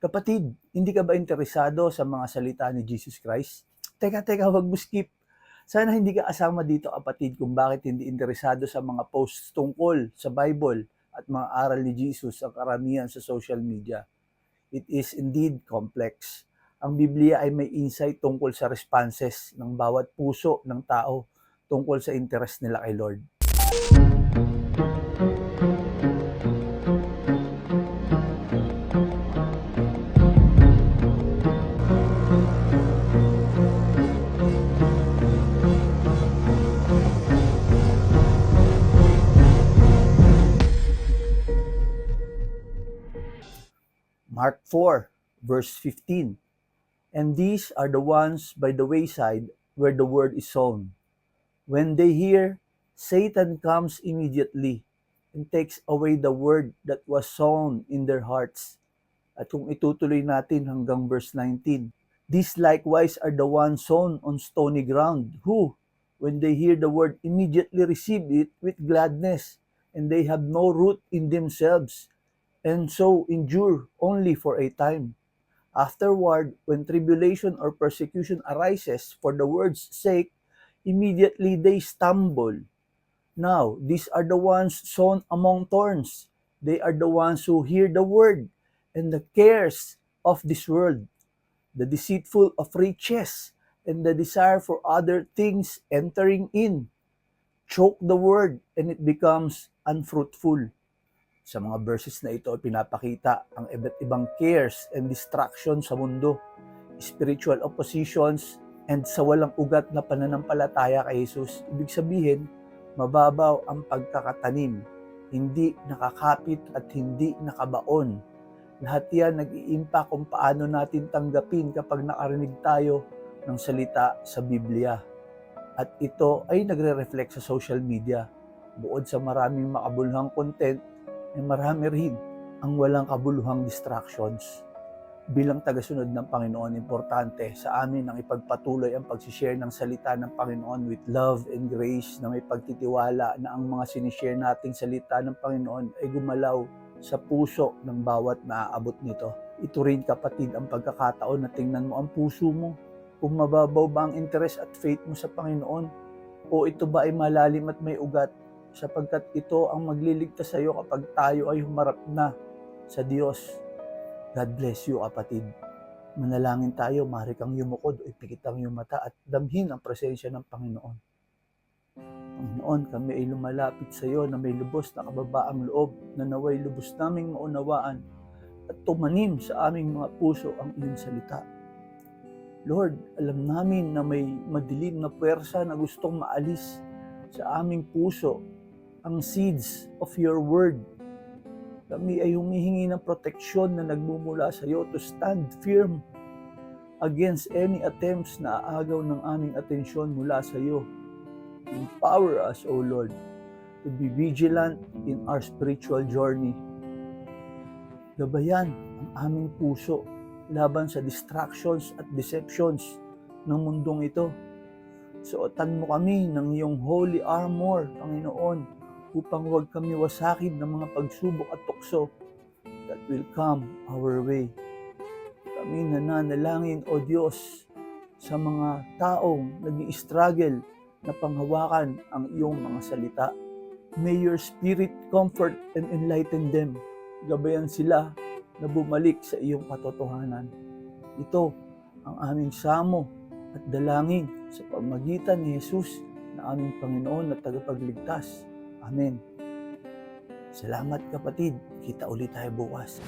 Kapatid, hindi ka ba interesado sa mga salita ni Jesus Christ? Teka, teka, wag mo skip. Sana hindi ka asama dito kapatid kung bakit hindi interesado sa mga posts tungkol sa Bible at mga aral ni Jesus ang karamihan sa social media. It is indeed complex. Ang Biblia ay may insight tungkol sa responses ng bawat puso ng tao tungkol sa interest nila kay Lord. Mark 4, verse 15. And these are the ones by the wayside where the word is sown. When they hear, Satan comes immediately and takes away the word that was sown in their hearts. At kung itutuloy natin hanggang verse 19, These likewise are the ones sown on stony ground, who, when they hear the word, immediately receive it with gladness, and they have no root in themselves, and so endure only for a time. Afterward, when tribulation or persecution arises for the word's sake, immediately they stumble. Now, these are the ones sown among thorns. They are the ones who hear the word and the cares of this world, the deceitful of riches, and the desire for other things entering in, choke the word and it becomes unfruitful. Sa mga verses na ito, pinapakita ang iba't ibang cares and distractions sa mundo, spiritual oppositions, and sa walang ugat na pananampalataya kay Jesus. Ibig sabihin, mababaw ang pagkakatanim, hindi nakakapit at hindi nakabaon. Lahat yan nag-iimpa kung paano natin tanggapin kapag nakarinig tayo ng salita sa Biblia. At ito ay nagre-reflect sa social media. Buod sa maraming makabuluhang content, ay marami rin ang walang kabuluhang distractions. Bilang tagasunod ng Panginoon, importante sa amin ang ipagpatuloy ang pagsishare ng salita ng Panginoon with love and grace na may pagtitiwala na ang mga sinishare nating salita ng Panginoon ay gumalaw sa puso ng bawat naaabot nito. Ito rin kapatid ang pagkakataon na tingnan mo ang puso mo. Kung mababaw ba ang interest at faith mo sa Panginoon o ito ba ay malalim at may ugat sapagkat ito ang magliligtas sa iyo kapag tayo ay humarap na sa Diyos. God bless you kapatid. Manalangin tayo, mari kang yumukod ipikit ang iyong mata at damhin ang presensya ng Panginoon. Panginoon, kami ay lumalapit sa iyo na may lubos na kababaang loob na naway lubos naming maunawaan at tumanim sa aming mga puso ang iyong salita. Lord, alam namin na may madilim na puwersa na gustong maalis sa aming puso ang seeds of your word. Kami ay humihingi ng proteksyon na nagmumula sa iyo to stand firm against any attempts na aagaw ng aming atensyon mula sa iyo. Empower us, O Lord, to be vigilant in our spiritual journey. Gabayan ang aming puso laban sa distractions at deceptions ng mundong ito. Suotan mo kami ng iyong holy armor, Panginoon, upang huwag kami wasakin ng mga pagsubok at tukso that will come our way. Kami nananalangin, O Diyos, sa mga taong nag struggle na panghawakan ang iyong mga salita. May your spirit comfort and enlighten them. Gabayan sila na bumalik sa iyong katotohanan. Ito ang aming samo at dalangin sa pamagitan ni Jesus na aming Panginoon at tagapagligtas. Amen. Salamat kapatid. Kita ulit tayo bukas.